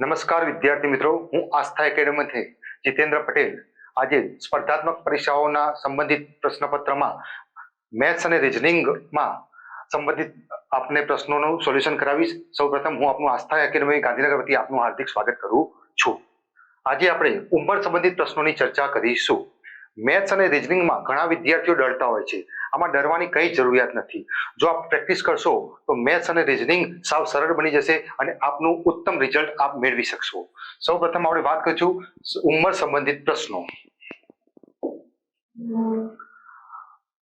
નમસ્કાર વિદ્યાર્થી મિત્રો, હું આસ્થા એકેડેમીથી જીતેન્દ્ર પટેલ. આજે સ્પર્ધાત્મક પરીક્ષાઓના સંબંધિત પ્રશ્નપત્રમાં મેથ્સ અને રિઝનિંગમાં સંબંધિત આપને પ્રશ્નોનું સોલ્યુશન કરાવીશ. સૌપ્રથમ હું આપનું આસ્થા એકેડમી ગાંધીનગર વતી આપનું હાર્દિક સ્વાગત કરું છું. આજે આપણે ઉંમર સંબંધિત પ્રશ્નોની ચર્ચા કરીશું. મેથ્સ અને રિઝનિંગમાં ઘણા વિદ્યાર્થીઓ ડરતા હોય છે. આમાં ડરવાની કઈ જરૂરિયાત નથી. જો આપ પ્રેક્ટિસ કરશો, તો મેથ્સ અને રિઝનિંગ સાવ સરળ બની જશે અને આપનું ઉત્તમ રિઝલ્ટ આપ મેળવી શકશો. સૌ આપણે વાત કરીશું ઉંમર સંબંધિત પ્રશ્નો.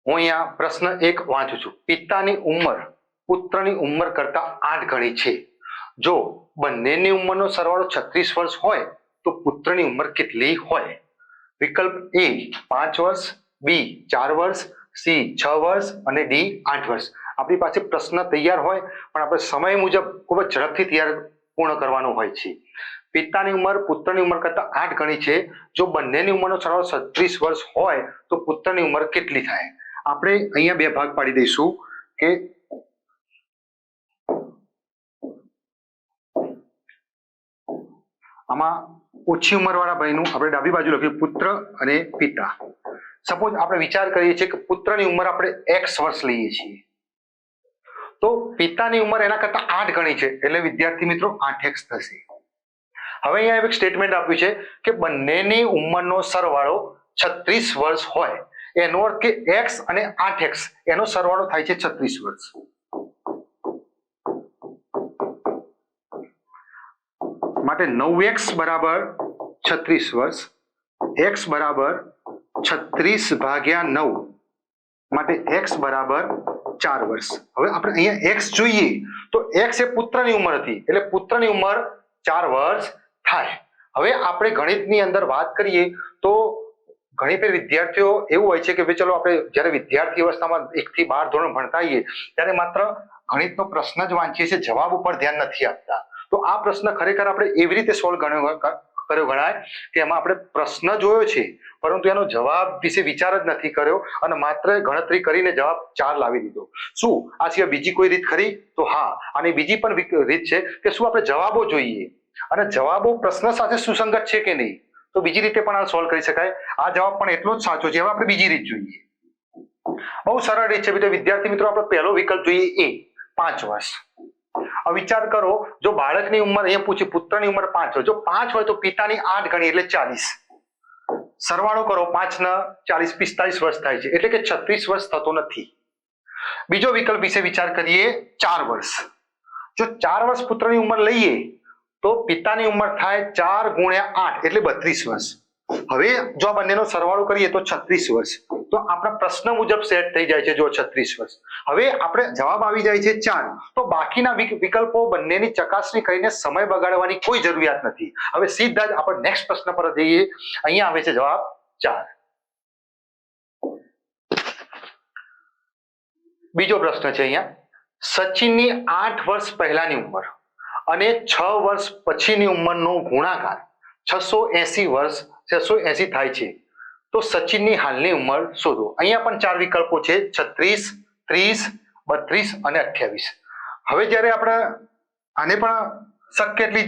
હું અહીંયા પ્રશ્ન એક વાંચું છું. પિતાની ઉંમર પુત્રની ઉંમર કરતા આઠ ગણી છે. જો બંનેની ઉંમરનો સરવાળો છત્રીસ વર્ષ હોય, તો પુત્રની ઉંમર કેટલી હોય? વિકલ્પ એ પાંચ વર્ષ, બી ચાર વર્ષ, સી છ વર્ષ અને ડી આઠ વર્ષ. આપણી પાસે પ્રશ્ન તૈયાર હોય, પણ આપણે સમય મુજબ ખૂબ જ ઝડપથી તૈયાર પૂર્ણ કરવાનો હોય છે. પિતાની ઉંમર પુત્રની ઉંમર કરતા આઠ ગણી છે. જો બંનેની ઉંમરનો સરવાળો છત્રીસ વર્ષ હોય, તો પુત્રની ઉંમર કેટલી થાય? આપણે અહીંયા બે ભાગ પાડી દઈશું કે આમાં ઓછી ઉંમરવાળા ભાઈનું આપણે ડાબી બાજુ લખ્યું પુત્ર અને પિતા. સપોઝ આપણે વિચાર કરીએ છીએ કે પુત્રની ઉંમર આપણે એક્સ વર્ષ લઈએ છીએ. તો પિતાની ઉંમર એના કરતા આઠ ગણી છે, એટલે વિદ્યાર્થી મિત્રો આઠ એક્સ થશે. હવે અહીંયા એક સ્ટેટમેન્ટ આપ્યું છે કે બંનેની ઉંમરનો સરવાળો છત્રીસ વર્ષ હોય. એનો અર્થ કે એક્સ અને આઠ એક્સ એનો સરવાળો થાય છે છત્રીસ વર્ષ. માટે નવ એક્સ બરાબર છત્રીસ વર્ષ, એક્સ બરાબર છત્રીસ ભાગ્યા નવ માટે એક્સ બરાબર ચાર વર્ષ. હવે આપણે અહીંયા એક્સ જોઈએ તો એક્સ એ પુત્રની ઉંમર હતી, એટલે પુત્રની ઉંમર ચાર વર્ષ થાય. હવે આપણે ગણિતની અંદર વાત કરીએ તો ઘણી ફેર વિદ્યાર્થીઓ એવું હોય છે કે ભાઈ ચલો આપણે જ્યારે વિદ્યાર્થી અવસ્થામાં એક થી બાર ધોરણ ભણતા ત્યારે માત્ર ગણિતનો પ્રશ્ન જ વાંચીએ છીએ, જવાબ ઉપર ધ્યાન નથી આપતા. તો આ પ્રશ્ન ખરેખર આપણે એવી રીતે સોલ્વ ગણ્યો કર્યો ગણાય કે એમાં આપણે પ્રશ્ન જોયો છે, પરંતુ એનો જવાબ વિશે વિચાર જ નથી કર્યો અને માત્ર ગણતરી કરીને જવાબ ચાર લાવી દીધો. શું? આ સિવાય બીજી કોઈ રીત ખરી? તો હા. અને બીજી પણ રીત છે કે શું આપણે જવાબો જોઈએ? અને જવાબો પ્રશ્ન સાથે સુસંગત છે કે નહીં? તો બીજી રીતે પણ આ સોલ્વ કરી શકાય. આ જવાબ પણ એટલો જ સાચો છે. હવે આપણે બીજી રીત જોઈએ. બહુ સરળ રીત છે. વિદ્યાર્થી મિત્રો, આપણે પહેલો વિકલ્પ જોઈએ એ પાંચ વર્ષ. વિચાર કરો, જો બાળકની ઉંમર, એ પૂછી, પુત્રની ઉંમર પાંચ હોય. જો પાંચ હોય તો પિતાની આઠ ગણી, એટલે ચાલીસ. સરવાળો કરો પાંચ ના ચાલીસ, પિસ્તાલીસ વર્ષ થાય છે. એટલે કે છત્રીસ વર્ષ થતો નથી. બીજો વિકલ્પ વિશે વિચાર કરીએ, ચાર વર્ષ. જો ચાર વર્ષ પુત્રની ઉંમર લઈએ, તો પિતાની ઉંમર થાય ચાર ગુણ્યા આઠ, એટલે બત્રીસ વર્ષ. હવે જો આ બંનેનો સરવાળો કરીએ તો છત્રીસ વર્ષ. તો આપણા પ્રશ્ન મુજબ સેટ થઈ જાય છે જો છત્રીસ વર્ષ. હવે આપણે જવાબ આવી જાય છે ચાર. તો બાકીના વિકલ્પો બંનેની ચકાસણી કરીને સમય બગાડવાની કોઈ જરૂરિયાત નથી. હવે સીધા જ આપણે નેક્સ્ટ પ્રશ્ન પર જઈએ. અહીંયા આવે છે જવાબ ચાર. બીજો પ્રશ્ન છે અહીંયા. સચિનની આઠ વર્ષ પહેલાની ઉંમર અને છ વર્ષ પછીની ઉંમરનો ગુણાકાર. છસો એસી વર્ષ છસો એસી થાય છે. તો સચિનની હાલની ઉંમર શોધો. અહીંયા પણ ચાર વિકલ્પો છે. છત્રીસ, ત્રીસ, બત્રીસ અને અઠ્યાવીસ. હવે જ્યારે આપણે આને પણ શક્ય એટલી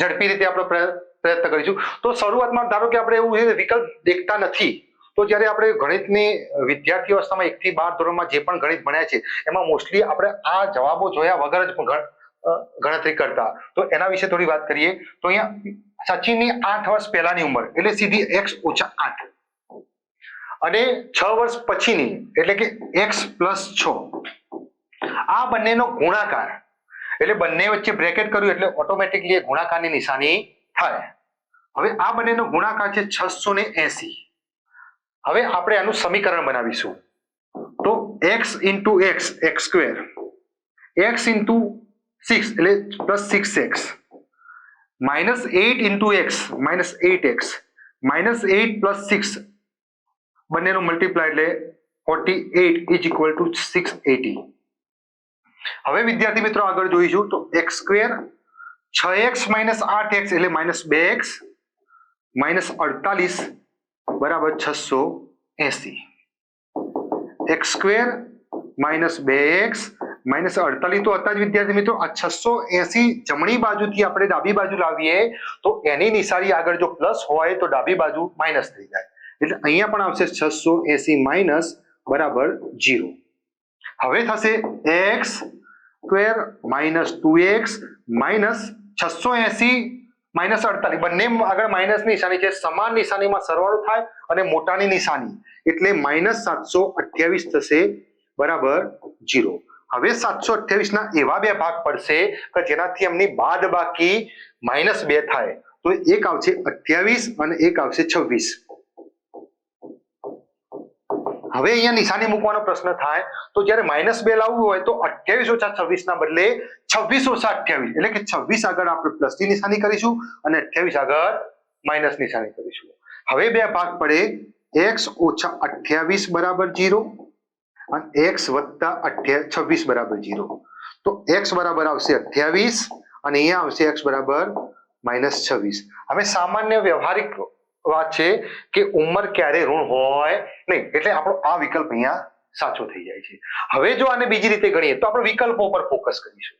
ઝડપી રીતે આપણે પ્રય- પ્રયત્ન કરીશું, તો શરૂઆતમાં ધારો કે આપણે એવું વિકલ્પ દેખતા નથી, તો જ્યારે આપણે ગણિતની વિદ્યાર્થી અવસ્થામાં એક થી બાર ધોરણમાં જે પણ ગણિત ભણ્યા છે, એમાં મોસ્ટલી આપણે આ જવાબો જોયા વગર જ ગણતરી કરતા. તો એના વિશે થોડી વાત કરીએ. તો અહીંયા સચિનની આઠ વર્ષ પહેલાની ઉંમર, એટલે સીધી એક્સ ઓછા આઠ. અને છ વર્ષ પછીની, એટલે કે એક્સ પ્લસ છ. આ બંનેનો ગુણાકાર, એટલે બંને વચ્ચે બ્રેકેટ કર્યું, એટલે ઓટોમેટિકલી ગુણાકારની નિશાની થાય. હવે આ બંનેનો ગુણાકાર છે છસો ને એસી. હવે આપણે આનું સમીકરણ બનાવીશું. તો x into x x square x into six એટલે plus six x minus eight into x minus eight x minus eight plus six બંનેનો મલ્ટીપ્લાય એટલે forty eight is equal to six eighty હવે વિદ્યાર્થી મિત્રો આગળ જોઈશું તો એક્સ સ્ક્વેર છ એક્સ માઇનસ આઠ એક્સ એટલે માઇનસ બે એક્સ માઇનસ અડતાલીસ બરાબર છસો એસી એક્સ સ્ક્વેર માઇનસ બે એક્સ માઇનસ અડતાલીસ તો હતા જ વિદ્યાર્થી મિત્રો. આ છસો એસી જમણી બાજુથી આપણે ડાબી બાજુ લાવીએ, તો એની નિશાની આગળ જો પ્લસ હોય, તો ડાબી બાજુ માઇનસ થઈ જાય. એટલે અહીંયા પણ આવશે છસો એસી માઇનસ બરાબર જીરો હવે થશે x square minus two x minus છસો એસી માઇનસ અડતાલીસ. બંને આગળ માઇનસ નિશાની છે. સમાન નિશાનીમાં સરવાળો થાય અને મોટાની નિશાની. એટલે માઇનસ સાતસો અઠ્યાવીસ થશે બરાબર જીરો હવે સાતસો અઠ્યાવીસ ના એવા બે ભાગ પડશે કે જેનાથી એમની બાદ બાકી માઇનસ બે થાય. તો એક આવશે અઠ્યાવીસ અને એક આવશે છવ્વીસ. હવે અહીંયા નિશાની મૂકવાનો પ્રશ્ન થાય, તો જ્યારે માઇનસ બે લાવવું હોય તો અઠ્યાવીસ ઓછા છવ્વીસ ના બદલે છવ્વીસ ઓછા અઠ્યાવીસ, એટલે કે છવ્વીસ આગળ આપણે પ્લસની નિશાની કરીશું અને અઠ્યાવીસ આગળ માઇનસ નિશાની કરીશું. હવે બે ભાગ પડે એક્સ ઓછા અઠ્યાવીસ બરાબર જીરો અને એક્સ વત્તા અઠ્યા છવ્વીસ બરાબર જીરો. તો એક્સ બરાબર આવશે અઠ્યાવીસ અને અહીંયા આવશે એક્સ બરાબર માઇનસ છવ્વીસ. હવે સામાન્ય વ્યવહારિક વાત છે કે ઉંમર ક્યારે ઋણ હોય નહીં, એટલે આપણો આ વિકલ્પ અહીંયા સાચો થઈ જાય છે. હવે જો આને બીજી રીતે ગણીએ, તો આપણે વિકલ્પો પર ફોકસ કરીશું.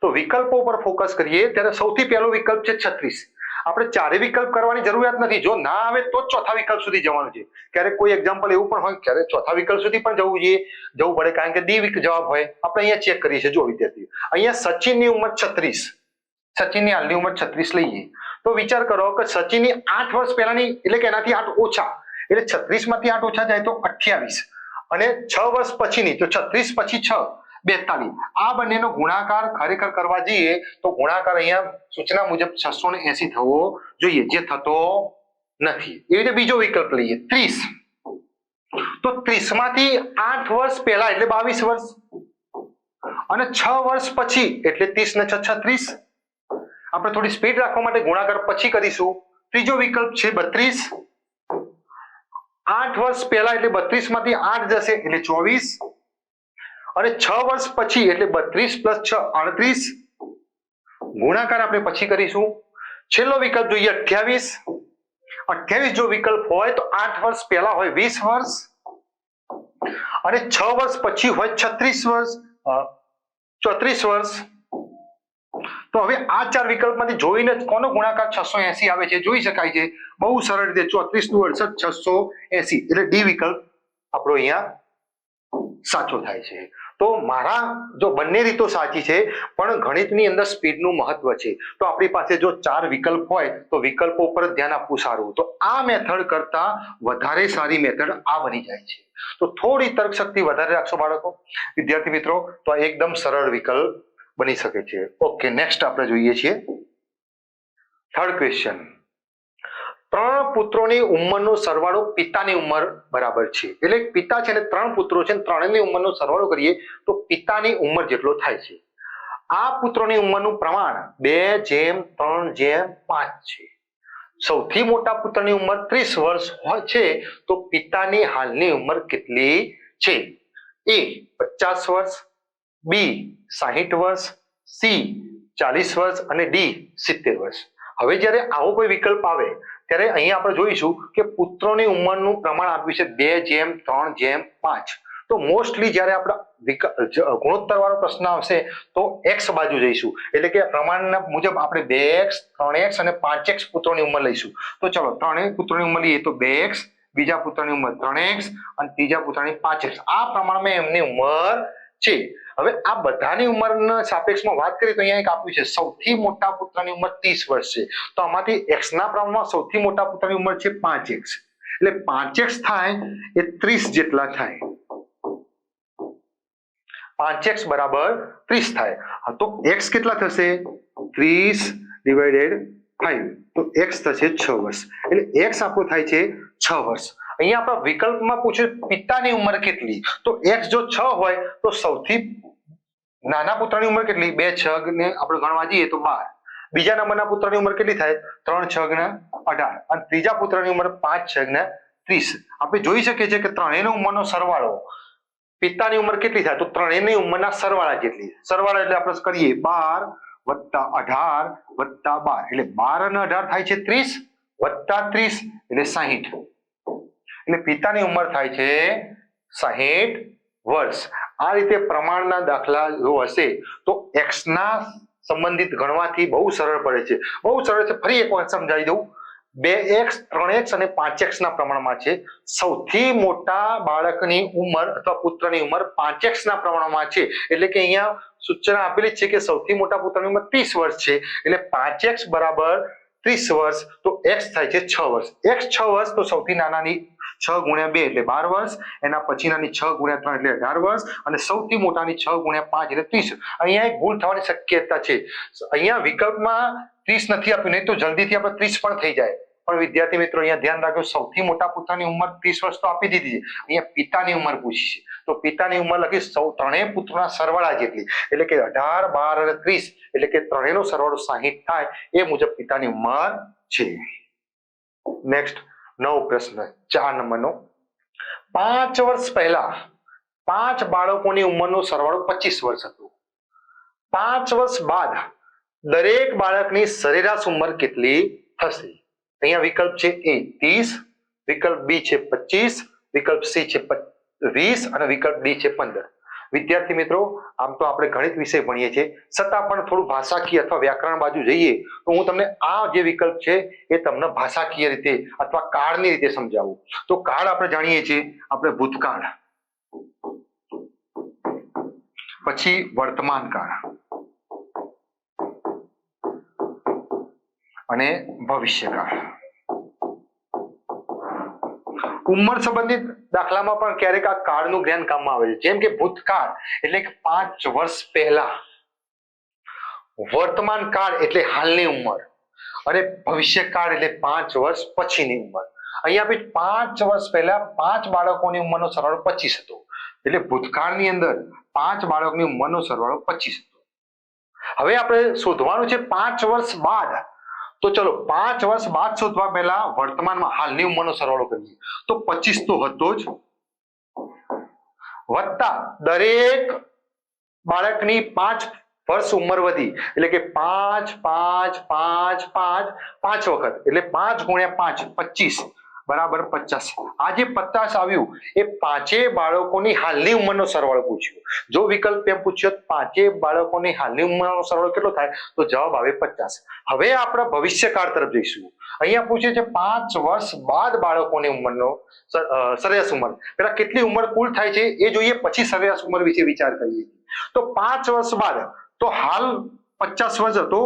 તો વિકલ્પો પર ફોકસ કરીએ, ત્યારે સૌથી પહેલો વિકલ્પ છે છત્રીસ. આપણે ચારે વિકલ્પ કરવાની જરૂરિયાત નથી. જો ના આવે તો ચોથા વિકલ્પ સુધી જવાનું છે. ક્યારેક કોઈ એક્ઝામ્પલ એવું પણ હોય, ક્યારેક ચોથા વિકલ્પ સુધી પણ જવું જોઈએ. જવું પડે કારણ કે દી જવાબ હોય. આપણે અહીંયા ચેક કરીએ છીએ. જો વિદ્યાર્થી અહીંયા સચિનની ઉંમર છત્રીસ. સચિનની હાલની ઉંમર છત્રીસ લઈએ. તો વિચાર કરો કે સચિનની આઠ વર્ષ પહેલાની, એટલે કે એનાથી આઠ ઓછા. એટલે છત્રીસમાંથી આઠ ઓછા જાય તો અઠ્યાવીસ. અને છ વર્ષ પછીની, તો છત્રીસ પછી છ. બેતાલીસ. આ બંનેનો ગુણાકાર ખરેખર કરવા જઈએ તો ગુણાકાર અહીંયા સૂચના મુજબ છસો ને એસી થવો જોઈએ. જે થતો નથી. એવી રીતે બીજો વિકલ્પ લઈએ. ત્રીસ. તો ત્રીસમાંથી આઠ વર્ષ પહેલા એટલે બાવીસ વર્ષ. અને છ વર્ષ પછી એટલે ત્રીસ ને છ, છત્રીસ. આપણે થોડી સ્પીડ રાખવા માટે ગુણાકાર પછી કરીશું. ત્રીજો વિકલ્પ છે બત્રીસ. આઠ વર્ષ પહેલા એટલે બત્રીસમાંથી આઠ જશે એટલે ચોવીસ. અને છ વર્ષ પછી, એટલે બત્રીસ પ્લસ છ, અડત્રીસ. ગુણાકાર આપણે પછી કરીશું. છેલ્લો વિકલ્પ જોઈએ અઠ્યાવીસ. અઠ્યાવીસ જો વિકલ્પ હોય તો આઠ વર્ષ પહેલા હોય વીસ વર્ષ. અને છ વર્ષ પછી હોય છત્રીસ વર્ષ ચોત્રીસ વર્ષ. તો હવે આ ચાર વિકલ્પમાંથી જોઈને જ કોનો ગુણાકાર છસો એસી આવે છે જોઈ શકાય છે. બહુ સરળ રીતે ચોત્રીસનું અડસઠ, છસો એસી. એટલે ડી વિકલ્પ આપણો અહીંયા સાચો થાય છે. તો મારા જો બંને રીતો સાચી છે, પણ ગણિતની અંદર સ્પીડનું મહત્વ છે. તો આપણી પાસે જો ચાર વિકલ્પ હોય, તો વિકલ્પો પર ધ્યાન આપવું સારું. તો આ મેથડ કરતા વધારે સારી મેથડ આ બની જાય છે. તો થોડી તર્ક શક્તિ વધારે રાખશો બાળકો. વિદ્યાર્થી મિત્રો, તો આ એકદમ સરળ વિકલ્પ બની શકે છે. ઓકે નેક્સ્ટ આપણે જોઈએ છીએ. થર્ડ ક્વેશ્ચન ત્રણ પુત્રોની ઉંમરનો સરવાળો પિતાની ઉંમર બરાબર છે. એટલે પિતા છે ને ત્રણ પુત્રો છે ત્રણેયની ઉંમરનો સરવાળો કરીએ તો પિતાની ઉંમર જેટલો થાય છે. આ પુત્રોની ઉંમરનું પ્રમાણ બે જેમ ત્રણ જેમ પાંચ છે. સૌથી મોટા પુત્રની ઉંમર ત્રીસ વર્ષ હોય છે તો પિતાની હાલની ઉંમર કેટલી છે? એ પચાસ વર્ષ, બી સાહીઠ વર્ષ, સી ચાલીસ વર્ષ અને ડી સિત્તેર વર્ષ. હવે જ્યારે આવો કોઈ વિકલ્પ આવે ત્યારે અહીંયા આપણે જોઈશું કે પુત્રોની ઉંમરનું પ્રમાણ આપ્યું છે બે જેમ, ત્રણ જેમ, પાંચ. તો મોસ્ટલી જ્યારે આપણે ગુણોત્તર વાળો પ્રશ્ન આવશે તો એક્સ બાજુ જઈશું. એટલે કે પ્રમાણના મુજબ આપણે બે એક્સ ત્રણ એક્સ અને પાંચ એક્સ પુત્રોની ઉંમર લઈશું. તો ચલો ત્રણેય પુત્રોની ઉંમર લઈએ તો બે એક્સ બીજા પુત્રની ઉંમર ત્રણ એક્સ અને ત્રીજા પુત્રની પાંચ એક્સ આ પ્રમાણમાં એમની ઉંમર છે. હવે આ બધાની ઉંમરના સાપેક્ષમાં વાત કરીએ તો અહીંયા એક આપ્યું છે, સૌથી મોટા પુત્રની ઉંમર ત્રીસ વર્ષ છે. તો આમાંથી એક્સ ના પ્રમાણમાં સૌથી મોટા પુત્રની ઉંમર છે પાંચ એક્સ એટલે પાંચ એક્સ થાય એ ત્રીસ જેટલા થાય. પાંચ એક્સ બરાબર ત્રીસ થાય. તો એક્સ કેટલા થશે? ત્રીસ ડિવાઈડેડ ફાઈવ તો એક્સ થશે છ વર્ષ. એટલે એક્સ આપણું થાય છે છ વર્ષ. અહીંયા આપણા વિકલ્પમાં પૂછ્યું પિતાની ઉંમર કેટલી? તો એક્સ જો છ હોય, તો સૌથી નાના પુત્રની ઉંમર કેટલી? બે, છ ને આપણે ગણવા જઈએ તો બાર. બીજા નંબરના પુત્રની ઉંમર કેટલી થાય? ત્રણ, છ ને અઢાર. અને ત્રીજા પુત્રની ઉંમર પાંચ, છ ને ત્રીસ. આપણે જોઈ શકીએ છીએ કે ત્રણેયની ઉંમરનો સરવાળો પિતાની ઉંમર કેટલી થાય? તો ત્રણેયની ઉંમરના સરવાળા જેટલી સરવાળા એટલે આપણે કરીએ બાર વત્તા અઢાર વત્તા બાર. એટલે બાર અને અઢાર થાય છે ત્રીસ વત્તા ત્રીસ એટલે સાહીઠ. એટલે પિતાની ઉંમર થાય છે સાહીઠ વર્ષ. આ રીતે પ્રમાણના દાખલા જો હશે તો એક્સના સંબંધિત ગણવાથી બહુ સરળ પડે છે. બહુ સરળ છે, ફરી એક વખત સમજાવી દઉં. બે એક્સ ત્રણ એક્સ અને પાંચ એક્સ ના પ્રમાણમાં છે. સૌથી મોટા બાળકની ઉંમર અથવા પુત્રની ઉંમર પાંચ એક્સ ના પ્રમાણમાં છે. એટલે કે અહીંયા સૂચના આપેલી છે કે સૌથી મોટા પુત્રની ઉંમર ત્રીસ વર્ષ છે. એટલે પાંચ એક્સ બરાબર ત્રીસ વર્ષ તો એક્સ થાય છે છ વર્ષ. એક્સ છ વર્ષ તો સૌથી નાનાની છ ગુણ્યા બે એટલે બાર વર્ષ, એના પછીનાની છ ગુણ્યા ત્રણ એટલે અઢાર વર્ષ, અને સૌથી મોટાની છ ગુણ્યા પાંચ એટલે ત્રીસ. અહીંયા એક ભૂલ થવાની શક્યતા છે. અહીંયા વિકલ્પમાં ત્રીસ નથી આપ્યું, નહીં તો જલ્દીથી આપણે ત્રીસ પણ થઈ જાય. પણ વિદ્યાર્થી મિત્રો, અહીંયા ધ્યાન રાખજો, સૌથી મોટા પુત્રની ઉંમર ત્રીસ વર્ષ તો આપી દીધી છે. અહીંયા પિતાની ઉંમર પૂછી છે. તો પિતાની ઉંમર લખી સૌ, ત્રણેય પુત્રના સરવાળા જેટલી. એટલે કે અઢાર, બાર અને ત્રીસ, એટલે કે ત્રણેયનો સરવાળો સાહીઠ થાય, એ મુજબ પિતાની ઉંમર છે. નેક્સ્ટ નવો પ્રશ્ન ચાર નંબરનો. પાંચ વર્ષ પહેલા પાંચ બાળકોની ઉંમરનો સરવાળો પચીસ વર્ષ હતો. પાંચ વર્ષ બાદ દરેક બાળકની સરેરાશ ઉંમર કેટલી થશે અહીંયા વિકલ્પ છે એ ત્રીસ, વિકલ્પ બી છે પચીસ, વિકલ્પ સી છે વીસ અને વિકલ્પ ડી છે પંદર. વિદ્યાર્થી મિત્રો, આમ તો આપણે ગણિત વિષય ભણીએ છીએ. છતાં પણ થોડું ભાષાકીય અથવા વ્યાકરણ બાજુ જઈએ, તો હું તમને આ જે વિકલ્પ છે એ તમને ભાષાકીય રીતે અથવા કાળની રીતે સમજાવું. તો કાળ આપણે જાણીએ છીએ, આપણે ભૂતકાળ. પછી વર્તમાન કાળ. અને ભવિષ્યકાળ. ઉંમર સંબંધિત દાખલામાં પણ ક્યારેક આ કાળનું જ્ઞાન કામમાં આવે છે. જેમ કે ભૂતકાળ એટલે કે પાંચ વર્ષ પહેલા. વર્તમાન કાળ એટલે હાલની ઉંમર અને ભવિષ્યકાળ એટલે પાંચ વર્ષ પછીની ઉંમર. અહીંયા બી પાંચ વર્ષ પહેલા પાંચ બાળકોની ઉંમરનો સરવાળો પચીસ હતો. એટલે ભૂતકાળની અંદર પાંચ બાળકની ઉંમરનો સરવાળો પચીસ હતો. હવે આપણે શોધવાનું છે પાંચ વર્ષ બાદ તો ચલો, પાંચ વર્ષ બાદ શોધવા પહેલા વર્તમાનમાં હાલની ઉંમરનો સરવાળો કરીએ. તો પચીસ તો હતો જ. વત્તા દરેક બાળકની પાંચ વર્ષ ઉંમર વધી. એટલે કે પાંચ પાંચ પાંચ પાંચ પાંચ વખત. એટલે પાંચ ગુણ્યા પાંચ, પચીસ. બરાબર પચાસ. આ જે પચાસ આવ્યું, એ પાંચેય બાળકોની હાલની ઉંમરનો સરવાળો પૂછ્યો. જો વિકલ્પ એમ પૂછ્યો પાંચેય બાળકોની હાલની ઉંમરનો સરવાળો કેટલો થાય? તો જવાબ આવે પચાસ. હવે આપણે ભવિષ્યકાળ તરફ જઈશું. અહીંયા પૂછે છે, પાંચ વર્ષ બાદ બાળકોની ઉંમરનો સરેશ ઉંમર. પેલા કેટલી ઉંમર કુલ થાય છે? એ જોઈએ, પછી સરેરાશ ઉંમર વિશે વિચાર કરીએ. તો પાંચ વર્ષ બાદ, તો હાલ પચાસ વર્ષ હતો.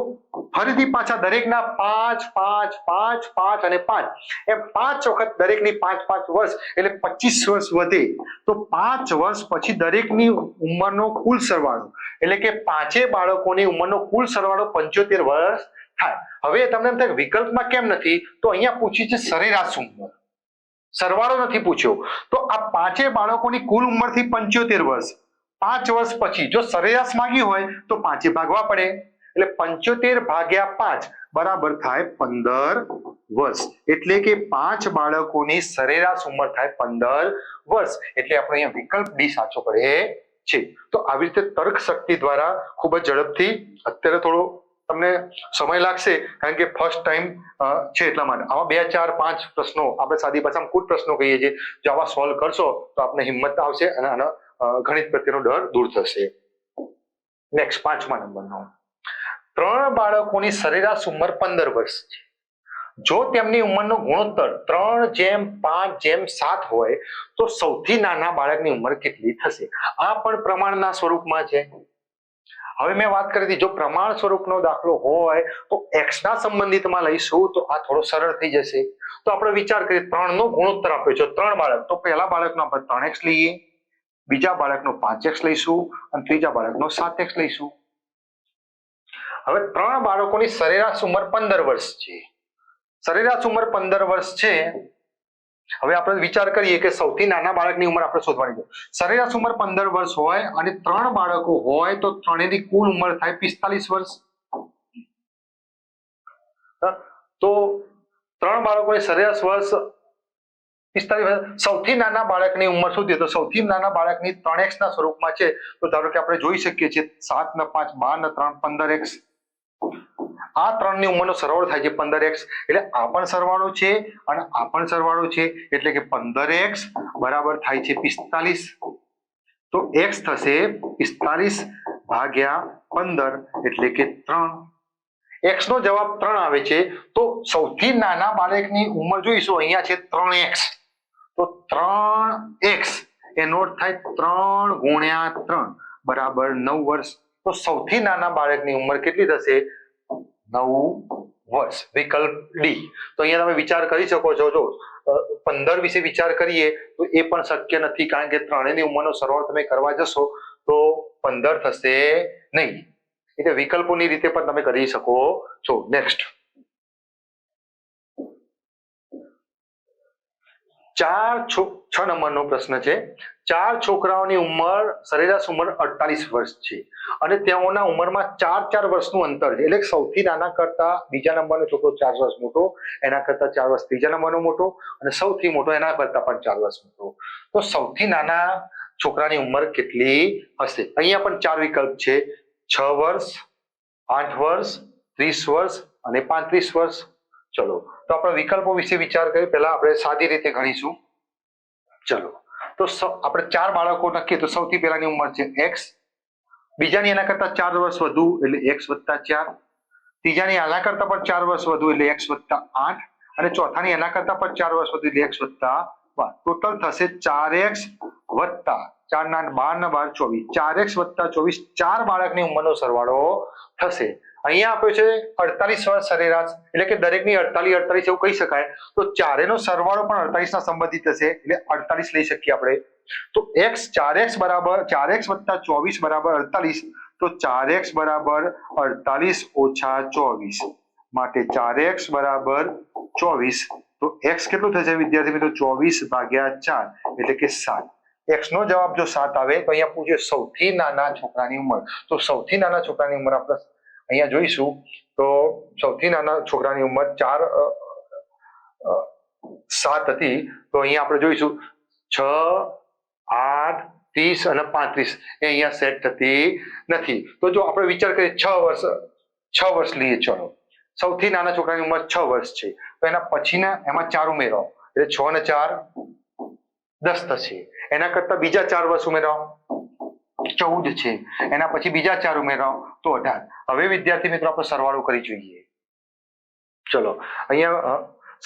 ફરીથી પાછા દરેકના પાંચ પાંચ પાંચ પાંચ અને પાંચ. એમ પાંચ વખત દરેકની પાંચ પાંચ વર્ષ એટલે પચીસ વર્ષ વધે. તો પાંચ વર્ષ પછી દરેકની ઉંમરનો કુલ સરવાળો. એટલે કે પાંચે બાળકોની ઉંમરનો કુલ સરવાળો પંચોતેર વર્ષ થાય. હવે તમને એમ થાય વિકલ્પમાં કેમ નથી? તો અહીંયા પૂછ્યું છે સરેરાશ ઉંમર. સરવાળો નથી પૂછ્યો. તો આ પાંચે બાળકોની કુલ ઉંમરથી પંચોતેર વર્ષ. પાંચ વર્ષ પછી જો સરેરાશ માંગી હોય તો પાંચે ભાગવા પડે. એટલે પંચોતેર ભાગ્યા પાંચ બરાબર થાય પંદર વર્ષ. એટલે કે પાંચ બાળકોની સરેરાશ ઉંમર થાય પંદર વર્ષ. એટલે આપણે અહીંયા વિકલ્પ ડી સાચો પડે છે. તો આવી રીતે તર્ક શક્તિ દ્વારા ખૂબ જ ઝડપથી અત્યારે થોડો તમને સમય લાગશે, કારણ કે ફર્સ્ટ ટાઈમ છે એટલા માટે. આવા બે, ચાર, પાંચ પ્રશ્નો, આપણે સાદી ભાષામાં કુટ પ્રશ્નો કહીએ છીએ. જો આવા સોલ્વ કરશો, તો આપને હિંમત આવશે અને આના ગણિત પ્રત્યેનો ડર દૂર થશે. નેક્સ્ટ પાંચમા નંબરનો. ત્રણ બાળકોની સરેરાશ ઉંમર પંદર વર્ષ છે. જો તેમની ઉંમરનો ગુણોત્તર ત્રણ જેમ પાંચ જેમ સાત હોય, તો સૌથી નાના બાળકની ઉંમર કેટલી થશે? આ પણ પ્રમાણના સ્વરૂપમાં છે. હવે મેં વાત કરી હતી, જો પ્રમાણ સ્વરૂપનો દાખલો હોય, તો એક્સના સંબંધિતમાં લઈશું, તો આ થોડો સરળ થઈ જશે. તો આપણે વિચાર કરીએ ત્રણ નો ગુણોત્તર આપ્યો છે. ત્રણ બાળક, તો પહેલા બાળકનો આપણે ત્રણ એક્સ લઈએ, બીજા બાળકનો પાંચ એક્સ લઈશું, અને ત્રીજા બાળકનો સાત એક્સ લઈશું. હવે ત્રણ બાળકોની સરેરાશ ઉંમર પંદર વર્ષ છે. સરેરાશ ઉંમર પંદર વર્ષ છે. હવે આપણે વિચાર કરીએ કે સૌથી નાના બાળકની ઉંમર આપણે શોધવાની છે. સરેરાશ ઉંમર પંદર વર્ષ હોય અને ત્રણ બાળકો હોય તો ત્રણેયની કુલ ઉંમર થાય પિસ્તાલીસ વર્ષ? તો ત્રણ બાળકોની સરેરાશ વર્ષ પિસ્તાલીસ વર્ષ. સૌથી નાના બાળકની ઉંમર શોધીએ તો સૌથી નાના બાળકની ત્રણ એક્સ ના સ્વરૂપમાં છે. તો ધારો કે આપણે જોઈ શકીએ છીએ સાત ને પાંચ, બાર ને ત્રણ, પંદર એક્સ. આ ત્રણની ઉંમરનો સરવાળો થાય છે પંદર એક્સ એટલે આ પણ સરવાળો છે અને આ પણ સરવાળો છે. એટલે કે પંદર એક્સ બરાબર થાય છે પિસ્તાલીસ. તો એક્સ થશે પિસ્તાલીસ ભાગ્યા પંદર એટલે કે ત્રણ. એક્સ નો જવાબ ત્રણ આવે છે. તો સૌથી નાના બાળકની ઉંમર જોઈશું. અહીંયા છે ત્રણ એક્સ તો ત્રણ એક્સ એનો અર્થ થાય ત્રણ ગુણ્યા ત્રણ. બરાબર નવ વર્ષ. તો સૌથી નાના બાળકની ઉંમર કેટલી થશે? નવ વર્ષ, વિકલ્પ ડી તો અહીંયા તમે વિચાર કરી શકો છો, જો પંદર વિશે વિચાર કરીએ, તો એ પણ શક્ય નથી, કારણ કે ત્રણેયની ઉંમરનો સરવાળો તમે કરવા જશો, તો પંદર થશે નહીં. એટલે વિકલ્પોની રીતે પણ તમે કરી શકો છો. નેક્સ્ટ ચાર છો નંબરનો પ્રશ્ન છે. ચાર છોકરાઓની ઉંમર, સરેરાશ ઉંમર અડતાલીસ વર્ષ છે. અને તેઓના ઉંમરમાં ચાર ચાર વર્ષનું અંતર છે. એટલે સૌથી નાના કરતા બીજા નંબરનો છોકરો ચાર વર્ષ મોટો, એના કરતા ચાર વર્ષ ત્રીજા નંબરનો મોટો અને સૌથી મોટો એના કરતા પણ ચાર વર્ષ મોટો. તો સૌથી નાના છોકરાની ઉંમર કેટલી હશે? અહીંયા પણ ચાર વિકલ્પ છે. છ વર્ષ, આઠ વર્ષ, ત્રીસ વર્ષ અને પાંત્રીસ વર્ષ. ચલો, તો આપણે વિકલ્પો વિશે વિચાર કરીએ. પહેલા આપણે સાદી રીતે ગણીશું. ચલો તો આપણે ચાર બાળકો નક્કી તો સૌથી પહેલાની ઉંમર છે એક્સ બીજાની એના કરતા ચાર વર્ષ વધુ એટલે એક્સ વત્તા ચાર. ત્રીજાની આના કરતા પણ ચાર વર્ષ વધુ એટલે એક્સ વત્તા આઠ. અને ચોથાની એના કરતા પણ ચાર વર્ષ વધુ એટલે એક્સ વત્તા બાર. ટોટલ થશે ચાર એક્સ વત્તા ચાર ના બાર ના બાર ચોવીસ. ચાર એક્સ વત્તા ચોવીસ ચાર બાળકની ઉંમરનો સરવાળો થશે. અહીંયા આપ્યો છે અડતાલીસ વર્ષ સરેરાશ, એટલે કે દરેકની અડતાલીસ અડતાલીસ એવું કહી શકાય. તો ચારેનો સરવાળો પણ અડતાલીસ ના સંબંધિત હશે, એટલે અડતાલીસ લઈ શકીએ આપણે. તો એક્સ ચાર એક્સ બરાબર, ચાર એક્સ વત્તા ચોવીસ બરાબર અડતાલીસ, તો ચાર એક્સ બરાબર અડતાલીસ ઓછા ચોવીસ, માટે ચાર એક્સ બરાબર ચોવીસ. તો એક્સ કેટલું થશે વિદ્યાર્થી મિત્રો? ચોવીસ ભાગ્યા ચાર, એટલે કે સાત. એક્સ નો જવાબ જો સાત આવે, તો અહીંયા પૂછ્યું સૌથી નાના છોકરાની ઉંમર. તો સૌથી નાના છોકરાની ઉંમર આપણે અહીંયા જોઈશું તો સૌથી નાના છોકરાની ઉંમર ચાર સાત હતી. તો અહીંયા આપણે જોઈશું. છ, આઠ, ત્રીસ અને પાંત્રીસ. એ અહીંયા સેટ થતી નથી. તો જો આપણે વિચાર કરીએ છ વર્ષ છ વર્ષ લઈએ, ચલો. સૌથી નાના છોકરાની ઉંમર છ વર્ષ છે. તો એના પછીના એમાં ચાર ઉમેરો. એટલે છ ને ચાર દસ થશે. એના કરતા બીજા ચાર વર્ષ ઉમેરો. ચૌદ છે. એના પછી બીજા ચાર ઉમેરો તો અઢાર. હવે વિદ્યાર્થી મિત્રો આપણે સરવાળો કરી જોઈએ. ચલો, અહીંયા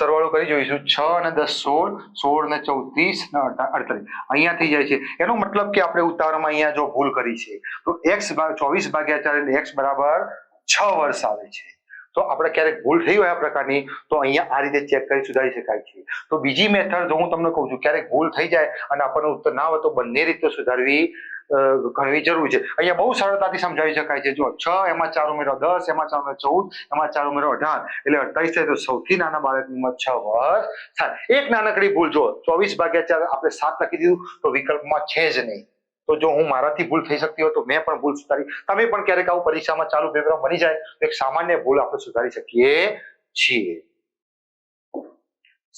સરવાળો કરી જોઈશું. છ અને દસ સોળ સોળ ને ચૌત્રીસ ને અડતાલીસ. અહીંયા થઈ જાય છે. એનો મતલબ કે આપણે ઉતારમાં અહીંયા જો ભૂલ કરી છે, તો એક્સ ચોવીસ ભાગ્યા ચાર એક્સ બરાબર છ વર્ષ આવે છે. તો આપણે ક્યારેક ભૂલ થઈ હોય આ પ્રકારની, તો અહીંયા આ રીતે ચેક કરી સુધારી શકાય છે. તો બીજી મેથડ જો હું તમને કહું છું, ક્યારેક ભૂલ થઈ જાય અને આપણને ઉત્તર ના આવે તો બંને રીતે સુધારવી ગણવી જરૂર છે. અહીંયા બહુ સરળતાથી સમજાવી શકાય છે. જો છ, એમાં ચાર ઉમેરો દસ, એમાં ચાર ઉમેરો ચૌદ, એમાં ચાર ઉમેરો અઢાર. એટલે અઠાવીસ થાય તો સૌથી નાના બાળકની ઉંમર છ વર્ષ થાય. એક નાનકડી ભૂલ જો ચોવીસ ભાગ્યા ચાર આપણે સાત લખી દીધું તો વિકલ્પમાં છે જ નહીં. તો જો હું મારાથી ભૂલ થઈ શકતી હોય તો મેં પણ ભૂલ સુધારી. તમે પણ ક્યારેક આવું પરીક્ષામાં ચાલુ પેપર બની જાય તો એક સામાન્ય ભૂલ આપણે સુધારી શકીએ છીએ.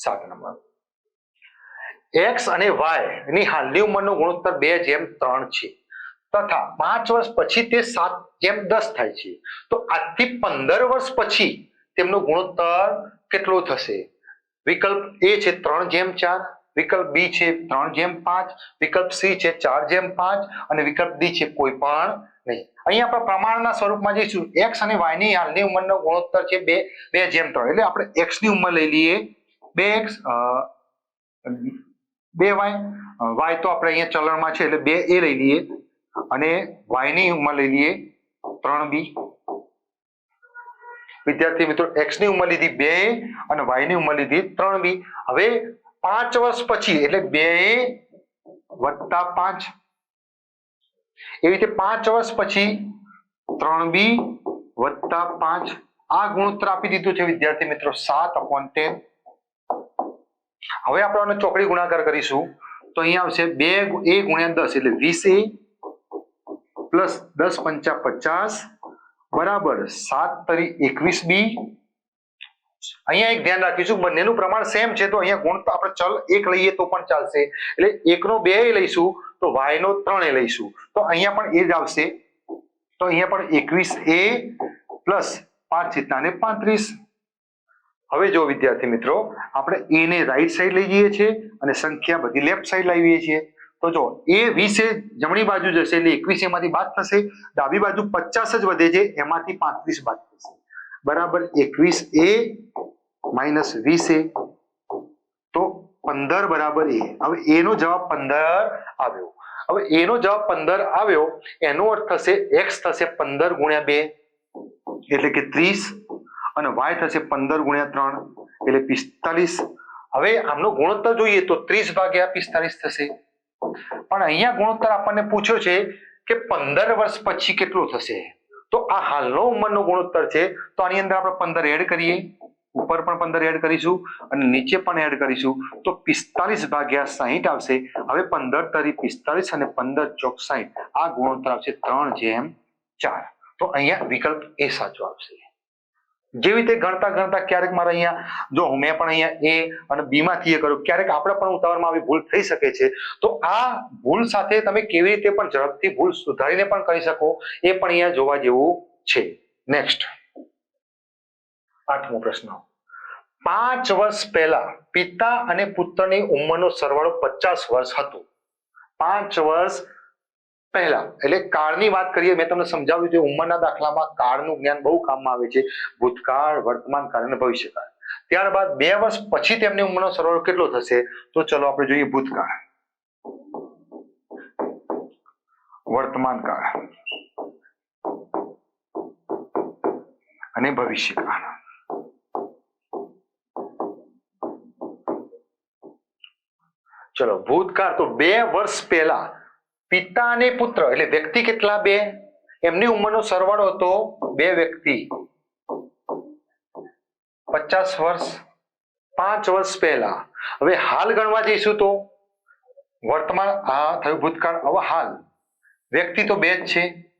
સાત નંબર. એક્સ અને વાયની હાલની ઉંમરનો ગુણોત્તર બે જેમ ત્રણ છે. તથા પાંચ વર્ષ પછી તે સાત જેમ દસ થાય છે. તો આજથી પંદર વર્ષ પછી તેમનો ગુણોત્તર કેટલો થશે? વિકલ્પ એ છે ત્રણ જેમ ચાર, વિકલ્પ બી છે ત્રણ જેમ પાંચ, વિકલ્પ સી છે ચાર જેમ પાંચ અને વિકલ્પ ડી છે કોઈ પણ નહીં. અહીંયા આપણે પ્રમાણના સ્વરૂપમાં જઈશું. એક્સ અને વાયની હાલની ઉંમરનો ગુણોત્તર છે બે બે જેમ ત્રણ. એટલે આપણે એક્સની ઉંમર લઈ લઈએ. બે એક્સ બે વાય વાય તો આપણે અહીંયા ચલણમાં છે એટલે બે એ લઈ લઈએ અને વાયની ઉંમર લઈ લઈએ ત્રણ બી. વિદ્યાર્થી મિત્રો, એક્સની ઉંમર લીધી બે અને વાયની ઉંમર લીધી ત્રણ બી. હવે પાંચ વર્ષ પછી, એટલે બે વત્તા પાંચ. એવી રીતે પાંચ વર્ષ પછી ત્રણ બી વત્તા પાંચ. આ ગુણોત્તર આપી દીધું છે વિદ્યાર્થી મિત્રો, સાત અપોન ટેન હવે આપણે આનો ચોકડી ગુણાકાર કરીશું. તો અહીંયા આવશે બે એ ગુણ્યા દસ એટલે વીસ એ પ્લસ દસ પંચા પચાસ બરાબર સાત તરી એકવીસ બી. અહીંયા એક ધ્યાન રાખીશું, બંનેનું પ્રમાણ સેમ છે, તો અહીંયા ગુણ આપણે ચલ એક લઈએ તો પણ ચાલશે. એટલે એકનો બે લઈશું, તો વાય નો ત્રણ લઈશું. તો અહીંયા પણ એ જ આવશે. તો અહીંયા પણ એકવીસ એ પ્લસ પાંચ ચિત્તા ને પાંત્રીસ. હવે જો વિદ્યાર્થી મિત્રો, આપણે એ ને રાઈટ સાઈડ લઈ જઈએ છીએ અને સંખ્યા બધી લેફ્ટ સાઈડ લાવીએ છીએ. તો જો એ વીસ જમણી બાજુ જશે એટલે એકવીસ એમાંથી બાદ થશે. ડાબી બાજુ પચાસ જ વધે છે, એમાંથી પાંત્રીસ બાદ થશે. બરાબર, એકવીસ એ માઇનસ વીસ એ. તો પંદર બરાબર એ. હવે એનો જવાબ પંદર આવ્યો. હવે એનો જવાબ પંદર આવ્યો, એનો અર્થ થશે એક્સ થશે પંદર ગુણ્યા બે. એટલે કે ત્રીસ અને વાય થશે પંદર ગુણ્યા ત્રણ એટલે પિસ્તાલીસ. હવે આમનો ગુણોત્તર જોઈએ તો ત્રીસ ભાગ્યા પિસ્તાલીસ થશે. પણ અહીંયા ગુણોત્તર આપણને પૂછ્યો છે કે પંદર વર્ષ પછી કેટલું થશે? તો આ હાલનો ઉંમરનો ગુણોત્તર છે, તો આની અંદર આપણે પંદર એડ કરીએ. ઉપર પણ પંદર એડ કરીશું અને નીચે પણ એડ કરીશું. તો પિસ્તાલીસ ભાગ્યા સાહીઠ આવશે. હવે પંદર તરી પિસ્તાલીસ અને પંદર ચોક સાહીઠ. આ ગુણોત્તર આવશે ત્રણ જેમ ચાર. તો અહીંયા વિકલ્પ એ સાચો આવશે. જેવી રીતે ગણતા ગણતા ક્યારેક મારે અહીંયા, જો મેં પણ અહીંયા એ અને બીમાંથી એ કર્યું ક્યારેક આપણે પણ ઉતાવળમાં આવી ભૂલ થઈ શકે છે. તો આ ભૂલ સાથે તમે કેવી રીતે પણ ઝડપથી ભૂલ સુધારીને પણ કરી શકો એ પણ અહીંયા જોવા જેવું છે. નેક્સ્ટ આઠમો પ્રશ્ન. પાંચ વર્ષ પહેલા પિતા અને પુત્રની ઉંમરનો સરવાળો પચાસ વર્ષ હતો. પાંચ વર્ષ પહેલા, એટલે કાળની વાત કરીએ, મેં તમને સમજાવ્યું છે, ઉંમરના દાખલામાં કાળનું જ્ઞાન બહુ કામમાં આવે છે, ભૂતકાળ, વર્તમાન કાળ અને ભવિષ્યકાળ. ત્યારબાદ બે વર્ષ પછી તેમની ઉંમરનો સરવાળો કેટલો થશે? તો ચલો આપણે જોઈએ ભૂતકાળ. વર્તમાન કાળ અને ભવિષ્યકાળ. ચલો, ભૂતકાળ તો બે વર્ષ પહેલા પિતા અને પુત્ર, એટલે વ્યક્તિ કેટલા બે? એમની ઉંમરનો સરવાળો હતો બે વ્યક્તિ. પચાસ વર્ષ, પાંચ વર્ષ પહેલા. હવે હાલ ગણવા જઈશું તો. વર્તમાન આ થયું ભૂતકાળ. હવે હાલ. વ્યક્તિ તો બે જ છે.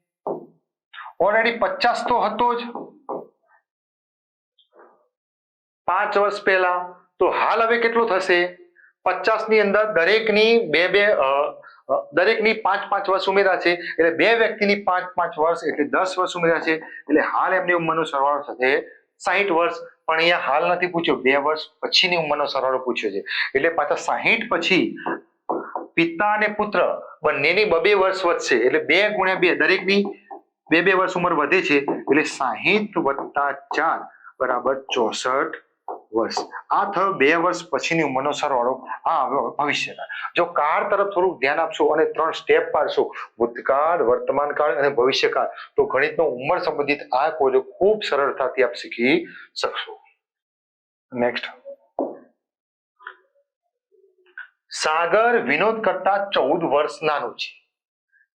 ઓલરેડી પચાસ તો હતો જ. પાંચ વર્ષ પહેલા. તો હાલ હવે કેટલું થશે? પચાસની અંદર દરેકની બે બે દરેકની પાંચ પાંચ વર્ષ ઉમેરા છે. એટલે બે વ્યક્તિની પાંચ પાંચ વર્ષ એટલે દસ વર્ષ ઉમેર્યા છે. એટલે હાલ એમની ઉંમરનો સરવાળો થશે સાહીઠ વર્ષ. પણ અહીંયા હાલ નથી પૂછ્યો. બે વર્ષ પછીની ઉંમરનો સરવાળો પૂછ્યો છે. એટલે પાછા સાહીઠ પછી પિતા અને પુત્ર બંનેની બબે વર્ષ વધશે. એટલે બે ગુણ્યા બે, દરેકની બે બે વર્ષ ઉંમર વધે છે. એટલે સાહીઠ વત્તા ચાર બરાબર ચોસઠ વર્ષ. આ થયો બે વર્ષ પછીની ઉંમરનો સરવાળો આ ભવિષ્યકાળ. જો કાળ તરફ થોડુંક ધ્યાન આપશો અને ત્રણ સ્ટેપ પાડશો, ભૂતકાળ, વર્તમાનકાળ અને ભવિષ્યકાળ, તો ગણિતનો ઉંમર સંબંધિત આ કોજો ખૂબ સરળતાથી આપ શીખી શકશો. નેક્સ્ટ સાગર વિનોદ કરતા ચૌદ વર્ષ નાનો છે.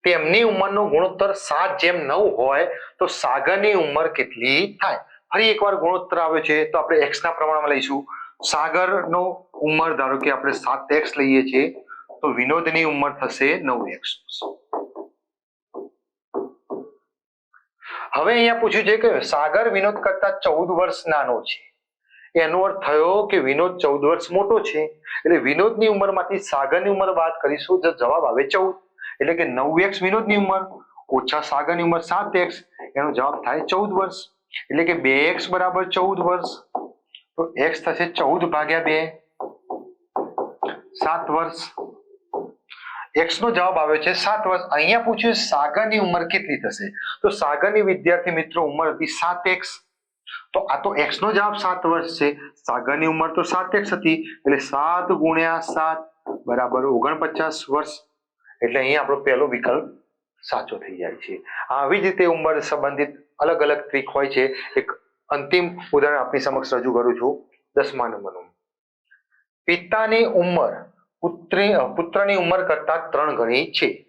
તેમની ઉંમરનો ગુણોત્તર સાત જેમ નવ હોય તો સાગરની ઉંમર કેટલી થાય? ફરી એકવાર ગુણોત્તર આવ્યો છે, તો આપણે એક્સ ના પ્રમાણમાં લઈશું. સાગરનો ઉંમર ધારો કે આપણે સાત એક્સ લઈએ છીએ, તો વિનોદની ઉંમર થશે નવ એક્સ હવે અહીંયા પૂછ્યું છે કે સાગર વિનોદ કરતા ચૌદ વર્ષ નાનો છે. એનો અર્થ થયો કે વિનોદ ચૌદ વર્ષ મોટો છે. એટલે વિનોદની ઉંમરમાંથી સાગરની ઉંમર બાદ કરીશું, તો જવાબ આવે ચૌદ. એટલે કે નવ એક્સ વિનોદની ઉંમર, ઓછા સાગરની ઉંમર સાત એક્સ એનો જવાબ થાય ચૌદ વર્ષ. એટલે કે બે એક્સ બરાબર ચૌદ વર્ષ, તો એક્સ થશે ચૌદ ભાગ્યા બે, સાત વર્ષ. એક્સ નો જવાબ આવ્યો છે સાત વર્ષ. અહીંયા પૂછ્યું સાગરની ઉંમર કેટલી થશે? તો સાગરની વિદ્યાર્થી મિત્રો ઉંમર હતી સાત એક્સ. તો આ તો એક્સ નો જવાબ સાત વર્ષ છે. સાગરની ઉંમર તો સાત એક્સ હતી. એટલે સાત ગુણ્યા સાત બરાબર ઓગણપચાસ વર્ષ. એટલે અહીંયા આપણો પહેલો વિકલ્પ સાચો થઈ જાય છે. આવી જ રીતે ઉંમર સંબંધિત અલગ અલગ ટ્રીક હોય છે. એક અંતિમ ઉદાહરણ આપની સમક્ષ રજૂ કરું છું. દસમા નંબરનું. પિતાની ઉંમર પુત્રી પુત્રની ઉંમર કરતા ત્રણ ગણી છે.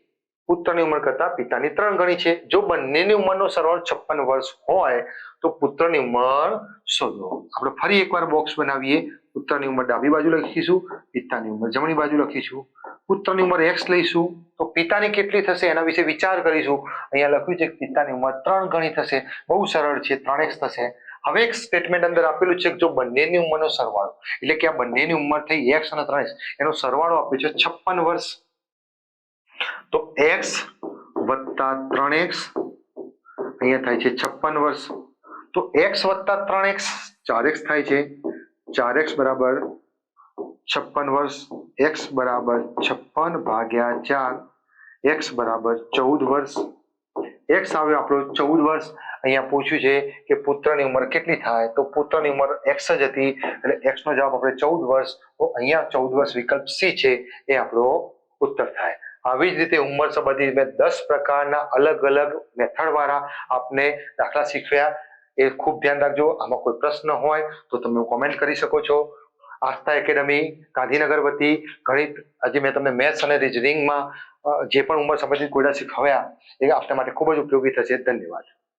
પુત્રની ઉંમર કરતા પિતાની ત્રણ ગણી છે. જો બંનેની ઉંમરનો સરવાળો છપ્પન વર્ષ હોય, તો પુત્રની ઉંમર શોધો આપણે ફરી એકવાર બોક્સ બનાવીએ. પુત્રની ઉંમર ડાબી બાજુ લખીશું, પિતાની ઉંમર જમણી બાજુ લખીશું. પુત્રની ઉંમર એક્સ લઈશું, તો પિતાની કેટલી થશે એના વિશે વિચાર કરીશું. અહીંયા લખ્યું છે કે પિતાની ઉંમર ત્રણ ગણી થશે. બહુ સરળ છે, ત્રણ એક્સ થશે. હવે એક સ્ટેટમેન્ટ અંદર આપેલું છે કે જો બંનેની ઉંમરનો સરવાળો, એટલે કે આ બંનેની ઉંમર થઈ એક્સ અને ત્રણ એનો સરવાળો આપ્યો છે છપ્પન વર્ષ. તો એક્સ વત્તા ત્રણ એક્સ અહીંયા થાય છે છપ્પન વર્ષ. તો એક્સ વત્તા ત્રણ એક્સ ચાર એક્સ થાય છે. ચાર એક્સ બરાબર છપ્પન વર્ષ, એક્સ બરાબર છપ્પન ભાગ્યા ચાર, એક્સ બરાબર ચૌદ વર્ષ. એક્સ આવ્યો આપણો ચૌદ વર્ષ. અહીંયા પૂછ્યું છે કે પુત્રની ઉંમર કેટલી થાય? તો પુત્રની ઉંમર એક્સ જ હતી એટલે એક્સ નો જવાબ આપણે ચૌદ વર્ષ. તો અહીંયા ચૌદ વર્ષ વિકલ્પ સી છે, એ આપણો ઉત્તર થાય. આવી જ રીતે ઉંમર સંબંધિત મેં દસ પ્રકારના અલગ અલગ મેથડ વાળા આપને દાખલા શીખવ્યા એ ખૂબ ધ્યાન રાખજો. આમાં કોઈ પ્રશ્ન હોય તો તમે કોમેન્ટ કરી શકો છો. આસ્થા એકેડમી ગાંધીનગર વતી ગણિત, આજે મેં તમને મેથ્સ અને રિઝનિંગમાં જે પણ ઉંમર સંબંધિત કોયડા શીખવ્યા, એ આપણા માટે ખૂબ જ ઉપયોગી થશે. ધન્યવાદ.